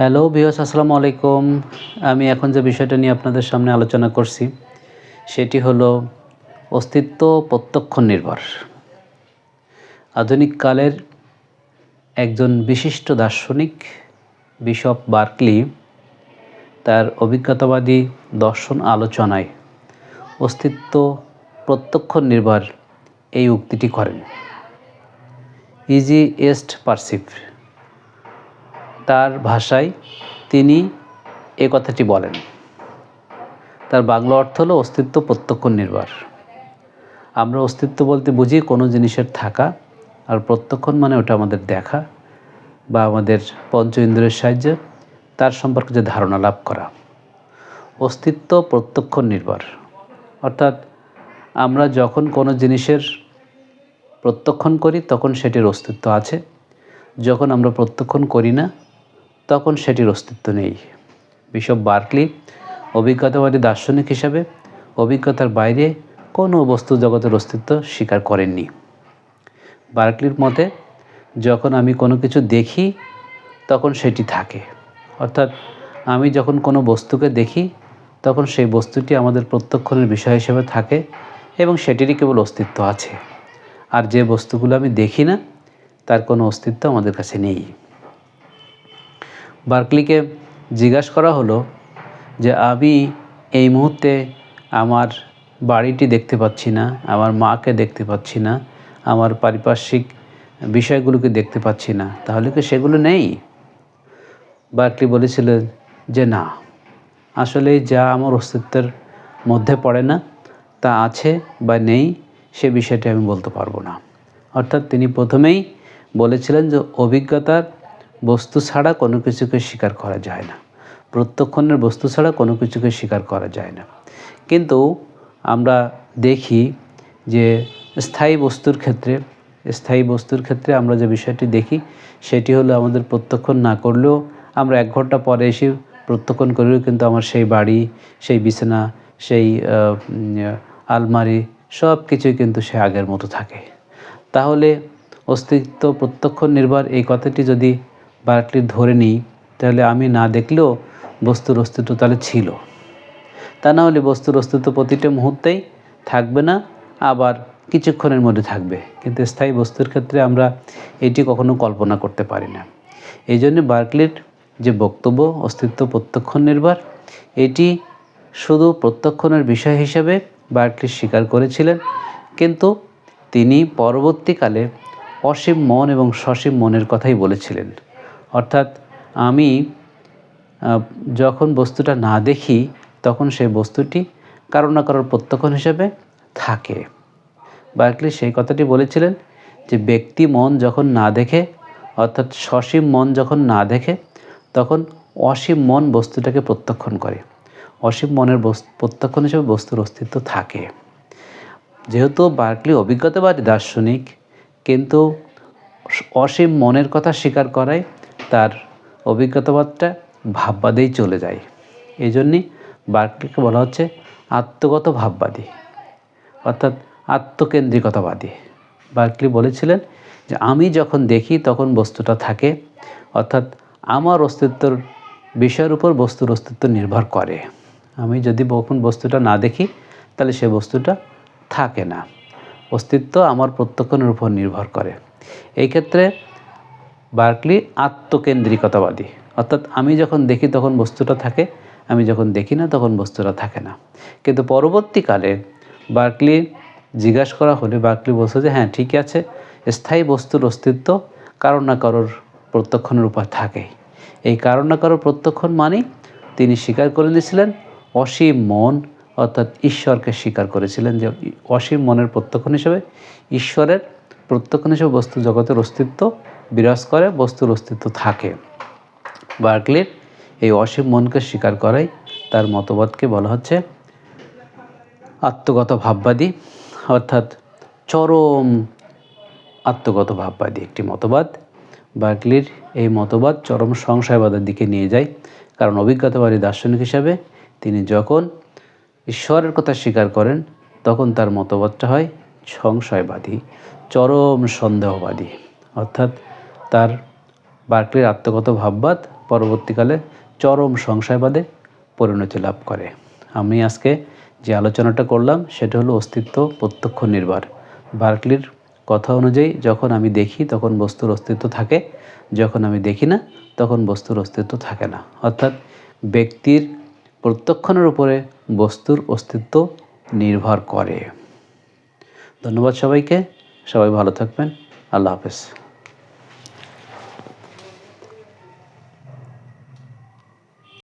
Hello বিয়স আসসালামু আলাইকুম। আমি এখন যে বিষয়টা নিয়ে আপনাদের সামনে আলোচনা করছি, সেটি হলো অস্তিত্ব প্রত্যক্ষ নির্ভর। আধুনিক কালের একজন বিশিষ্ট দার্শনিক, বিশপ বার্কলি, তার অভিজ্ঞতাবাদী দর্শন আলোচনায় অস্তিত্ব প্রত্যক্ষ নির্ভর এই উক্তিটি করেন। ইজি এস্ট পারসিভ তার ভাষায় তিনি এ কথাটি বলেন, তার বাংলা অর্থ হলো অস্তিত্ব প্রত্যক্ষ নির্ভর। আমরা অস্তিত্ব বলতে বুঝি কোনো জিনিসের থাকা আর প্রত্যক্ষণ মানে ওটা আমাদের দেখা বা আমাদের পঞ্চ ইন্দ্রিয়ের সাহায্যে, তার সম্পর্কে যে ধারণা লাভ করা। অস্তিত্ব প্রত্যক্ষ নির্ভর। অর্থাৎ আমরা যখন কোনো জিনিসের প্রত্যক্ষণ করি, তখন সেটির অস্তিত্ব আছে। যখন আমরা প্রত্যক্ষণ করি না তখন সেটির অস্তিত্ব নেই। বিশপ বার্কলি অভিজ্ঞতাবাদী দার্শনিক হিসাবে অভিজ্ঞতার বাইরে কোনো বস্তু জগতের অস্তিত্ব স্বীকার করেননি। বার্কলির মতে, যখন আমি কোনো কিছু দেখি, তখন সেটি থাকে। অর্থাৎ, আমি যখন কোনো বস্তুকে দেখি, তখন সেই বস্তুটি আমাদের প্রত্যক্ষণের বিষয় হিসেবে থাকে এবং সেটিরই কেবল অস্তিত্ব আছে। আর যে বস্তুগুলো আমি দেখি না, তার কোনো অস্তিত্ব আমাদের কাছে নেই। বার্কলিকে জিজ্ঞাসা করা হলো যে আমি এই মুহূর্তে আমার বাড়িটি দেখতে পাচ্ছি না, আমার মাকে দেখতে পাচ্ছি না, আমার পারিপার্শ্বিক বিষয়গুলোকে দেখতে পাচ্ছি না, তাহলে কি সেগুলো নেই? বার্কলি বলেছিলেন যে, না, আসলে যা আমার অস্তিত্বের মধ্যে পড়ে না, তা আছে বা নেই, সে বিষয়টি আমি বলতে পারব না। অর্থাৎ তিনি প্রথমেই বলেছিলেন যে, অভিজ্ঞতার বস্তু ছাড়া কোনো কিছুকে স্বীকার করা যায় না। প্রত্যক্ষণের বস্তু ছাড়া কোনো কিছুকে স্বীকার করা যায় না। কিন্তু আমরা দেখি যে স্থায়ী বস্তুর ক্ষেত্রে, স্থায়ী বস্তুর ক্ষেত্রে আমরা যে বিষয়টি দেখি, সেটি হলো আমাদের প্রত্যক্ষণ না করলেও আমরা এক ঘণ্টা পরে এসে প্রত্যক্ষণ করলেও কিন্তু আমার সেই বাড়ি, সেই বিছানা, সেই আলমারি সব কিছুই কিন্তু সে আগের মতো থাকে। তাহলে অস্তিত্ব প্রত্যক্ষ নির্ভর এই কথাটি যদি বার্কলি ধরে নিই, তাহলে আমি না দেখলেও বস্তুর অস্তিত্ব তাহলে ছিল। তা না হলে বস্তুর অস্তিত্ব প্রতিটা মুহূর্তেই থাকবে না, আবার কিছুক্ষণের মধ্যে থাকবে। কিন্তু স্থায়ী বস্তুর ক্ষেত্রে আমরা এটি কখনো কল্পনা করতে পারি না। এই জন্য বার্কলির যে বক্তব্য, অস্তিত্ব প্রত্যক্ষ নির্ভর, এটি শুধু প্রত্যক্ষণের বিষয় হিসেবে বার্কলি স্বীকার করেছিলেন, কিন্তু তিনি পরবর্তীকালে অসীম মন এবং সসীম মনের কথাই বলেছিলেন। অর্থাৎ আমি যখন বস্তুটা না দেখি, তখন সেই বস্তুটি কারও না কারোর প্রত্যক্ষণ হিসেবে থাকে। বার্কলি সেই কথাটি বলেছিলেন যে, ব্যক্তি মন যখন না দেখে, অর্থাৎ সসীম মন যখন না দেখে, তখন অসীম মন বস্তুটাকে প্রত্যক্ষণ করে। অসীম মনের প্রত্যক্ষণ হিসেবে বস্তুর অস্তিত্ব থাকে। যেহেতু বার্কলি অভিজ্ঞতাবাদী দার্শনিক, কিন্তু অসীম মনের কথা স্বীকার করায় তার অভিজ্ঞতাবাদটা ভাববাদেই চলে যায়। এই জন্যই বার্কলিকে বলা হচ্ছে আত্মগত ভাববাদী অর্থাৎ আত্মকেন্দ্রিকতাবাদী। বার্কলি বলেছিলেন যে, আমি যখন দেখি তখন বস্তুটা থাকে, অর্থাৎ আমার অস্তিত্বর বিষয়ের উপর বস্তুর অস্তিত্ব নির্ভর করে। আমি যদি কখন বস্তুটা না দেখি, তাহলে সে বস্তুটা থাকে না। অস্তিত্ব আমার প্রত্যক্ষণের উপর নির্ভর করে। এই ক্ষেত্রে বার্কলি আত্মকেন্দ্রিকতাবাদী। অর্থাৎ আমি যখন দেখি তখন বস্তুটা থাকে, আমি যখন দেখি না তখন বস্তুটা থাকে না। কিন্তু পরবর্তীকালে বার্কলি জিজ্ঞাসা করা হলে বার্কলি বলছে যে হ্যাঁ ঠিক আছে। স্থায়ী বস্তুর অস্তিত্ব কারোর না কারোর প্রত্যক্ষণের উপর থাকে এই কারণ না কারোর প্রত্যক্ষণ মানেই তিনি স্বীকার করে দিয়েছিলেন অসীম মন অর্থাৎ ঈশ্বরকে স্বীকার করেছিলেন যে, অসীম মনের প্রত্যক্ষণ হিসেবে ঈশ্বরের প্রত্যক্ষণ হিসেবে বস্তু জগতের অস্তিত্ব বিরাজ করে, বস্তুর অস্তিত্ব থাকে। বার্কলির এই অসীম মনকে স্বীকার করাই তার মতবাদকে বলা হচ্ছে আত্মগত ভাববাদী অর্থাৎ চরম আত্মগত ভাববাদী একটি মতবাদ। বার্কলির এই মতবাদ চরম সংশয়বাদের দিকে নিয়ে যায়, কারণ অভিজ্ঞতাবাদী দার্শনিক হিসাবে তিনি যখন ঈশ্বরের কথা স্বীকার করেন, তখন তার মতবাদটা হয় সংশয়বাদী, চরম সন্দেহবাদী, অর্থাৎ তার বার্কলির আত্মগত ভাববাদ পরবর্তীকালে চরম সংশয়বাদে পরিণতি লাভ করে। আমি আজকে যে আলোচনাটা করলাম, সেটা হলো অস্তিত্ব প্রত্যক্ষ নির্ভর। বার্কলির কথা অনুযায়ী যখন আমি দেখি, তখন বস্তুর অস্তিত্ব থাকে। যখন আমি দেখি না, তখন বস্তুর অস্তিত্ব থাকে না। অর্থাৎ ব্যক্তির প্রত্যক্ষণের উপরে বস্তুর অস্তিত্ব নির্ভর করে। ধন্যবাদ সবাইকে। সবাই ভালো থাকবেন। আল্লাহ হাফেজ।